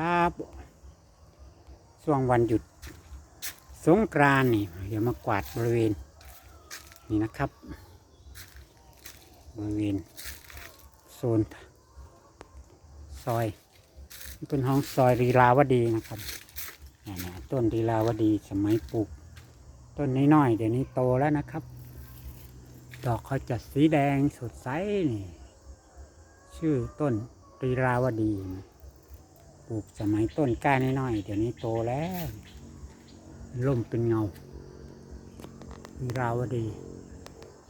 ครับช่วงวันหยุด สงกรานนี่ เดี๋ยวมากวาดบริเวณ นี่นะครับ บริเวณ โซน ซอยนี่เป็นห้องซอยรีลาวดีนะครับนี่นะต้นรีลาวดีสมัยปลูก ต้นน้อยๆเดี๋ยวนี้โตแล้วนะครับ ดอกเขาจะสีแดงสดใสนี่ ชื่อต้นรีราวดีนะ ปลูกสมัยต้นกล้าน้อยๆเดี๋ยวนี้โตแล้วร่มเป็นเงารีราวดี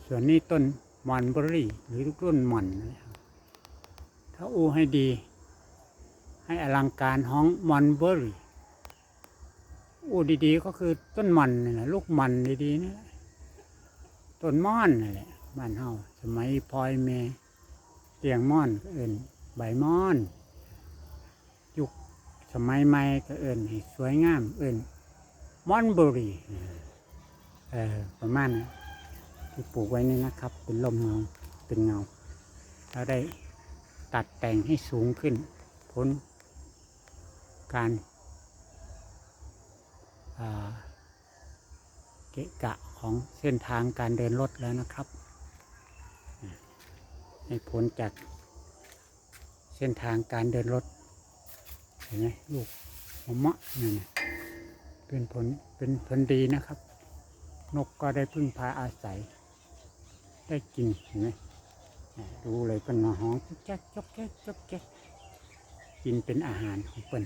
ส่วนนี้ต้นมอนเบอรี่ หรือต้นมอนนะครับถ้าอูให้ดี ให้อลังการห้องมอนเบอรี่อูดีๆ ก็คือต้นมอนนี่แหละลูกมอนดีๆนี่แหละต้นม่อนนี่แหละบ้านเฮาสมัยพลอยเมเตียงม่อนก็เอินใบม่อน สมัยใหม่ก็เอินให้สวยงาม เอินมอนเบอรี่เออประมาณที่ปลูกไว้นี่นะครับ เป็นลมเงาเป็นเงาแล้วได้ตัดแต่งให้สูงขึ้น พ้นการเกะกะของเส้นทางการเดินรถแล้วนะครับให้พ้นจากเส้นทางการเดินรถ ห็นไหมลูกมะมะนี่นน่ะเป็นผลเป็นผลดีนะครับ นกก็ได้พึ่งพาอาศัย ได้กินเห็นไหมเนี่ยดูเลยเป็นมาห้องจ๊กแจ๊กจ๊กแจ๊กจ๊กแจ๊กกินเป็นอาหารของเปิ้น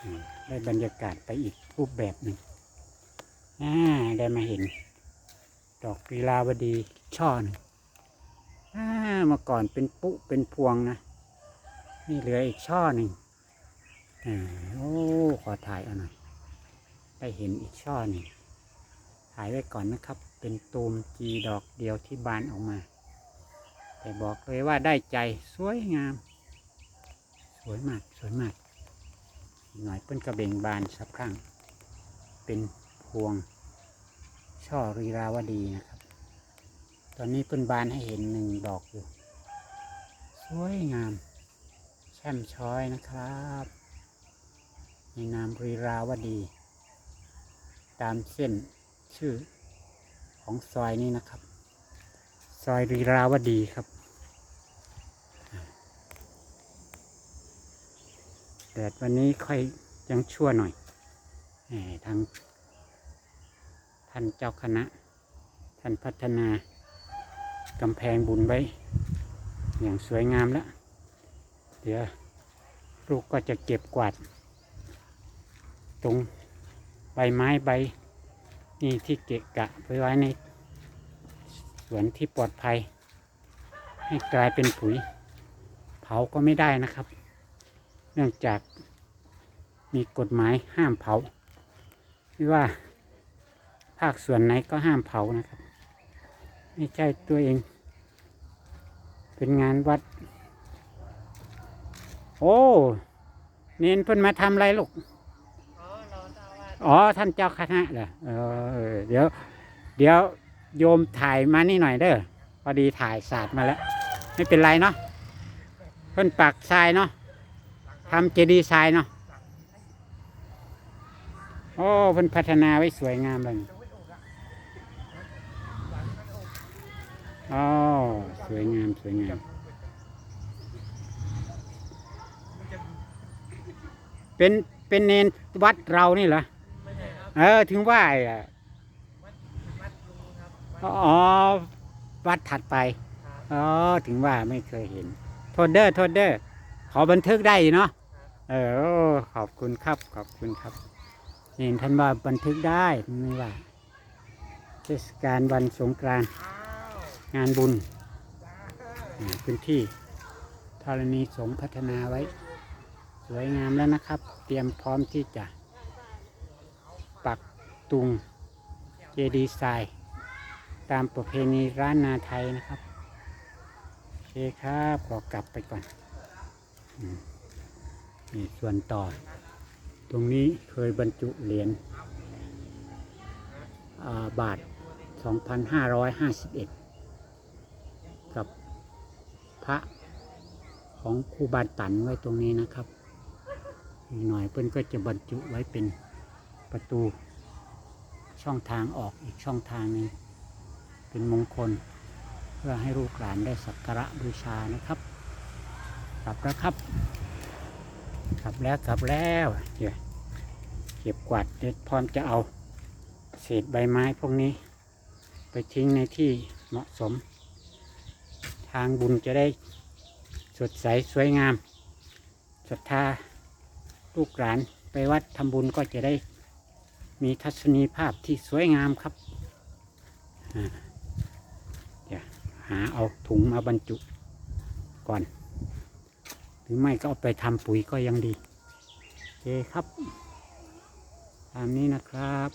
อืมได้บรรยากาศไปอีกรูปแบบหนึ่งอ่าได้มาเห็น ดอกกีฬาวดีช่อหนึ่งอ่าเมื่อก่อนเป็นปุเป็นพวงนะ นี่เหลืออีกช่อหนึ่งอ่า โอ้ ขอถ่ายเอาหน่อย ได้เห็นอีกช่อหนึ่งถ่ายไว้ก่อนนะครับ เป็นตูมจีดอกเดียวที่บานออกมา แต่บอกเลยว่าได้ใจสวยงาม สวยมาก สวยมาก หน่อยเปิ้นกระเบงบานสักครั้ง เป็นพวง ช่อรีราวดีนะครับ ตอนนี้เพิ่นบานให้เห็นหนึ่งดอกอยู่ สวยงาม แช่มช้อยนะครับ นนามรีราวดี ตามเส้นชื่อของซอยนี้นะครับ ซอยรีราวดีครับ แดดวันนี้ค่อยยังชั่วหน่อยทางท่านเจ้าคณะ ท่านพัฒนากำแพงบุญไว้ อย่างสวยงามแล้ว เดี๋ยวลูกก็จะเก็บกวาด ตรงใบไม้ใบ นี่ที่เกะกะไว้ไว้ในสวนที่ปลอดภัย ให้กลายเป็นปุ๋ย เผาก็ไม่ได้นะครับ เนื่องจากมีกฎหมายห้ามเผาไม่ว่า ภาคส่วนไหนก็ห้ามเผานะครับ ไม่ใช่ตัวเอง เป็นงานวัด โอ้ เนนเพิ่นมาทำอะไรลูก อ๋อท่านเจ้าคณะเหรอเออเดี๋ยว เดี๋ยวโยมถ่ายมานี่หน่อยเด้อพอดีถ่ายศาสตร์มาแล้ว ไม่เป็นไรเนาะเพิ่นปักทรายเนาะทำเจดีย์ทรายเนาะโอ้เพิ่นพัฒนาไว้สวยงามเลยอ๋อสวยงามสวยงามเป็นเป็นเนนวัดเรานี่เหรอ เออถึงว่าอะอ๋อ วัดถัดไป อ๋อ ถึงว่าไม่เคยเห็น โทษเด้อโทษเด้อขอบันทึกได้อยู่เนาะเออโอ้ขอบคุณครับ ขอบคุณครับเห็นท่านว่าบันทึกได้ไม่ว่าเทศกาลวันสงกรานต์งานบุญอ่าพื้นที่ธรณีสงฆ์พัฒนาไว้ สวยงามแล้วนะครับ เตรียมพร้อมที่จะ ปักตุงเจดีย์ทรายตามประเพณีร้านนาไทยนะครับ โอเคครับขอกลับไปก่อนนี่ส่วนต่อ ตรงนี้เคยบรรจุเหรียญอ่าบาท 2551 กับพระของครูบาตันไว้ตรงนี้นะครับ หน่อยเพื่อนก็จะบรรจุไว้เป็น ประตู ช่องทางออกอีกช่องทางหนึงเป็นมงคล เพื่อให้ลูกหลานได้สักการะบูชานะครับกลับแล้วครับกลับแล้วกลับแล้วเดี๋ยวเก็บกวาดเด็ดพร้อมจะเอา เศษใบไม้พวกนี้ ไปทิ้งในที่เหมาะสม ทางบุญจะได้สดใสสวยงามศรัทธาลูกหลานไปวัดทำบุญก็จะได้ มีทัศนีภาพที่สวยงามครับเดี๋ยวหาเอาถุงมาบรรจุก่อน หรือไม่ก็เอาไปทำปุ๋ยก็ยังดีโอเคครับ ตามนี้นะครับ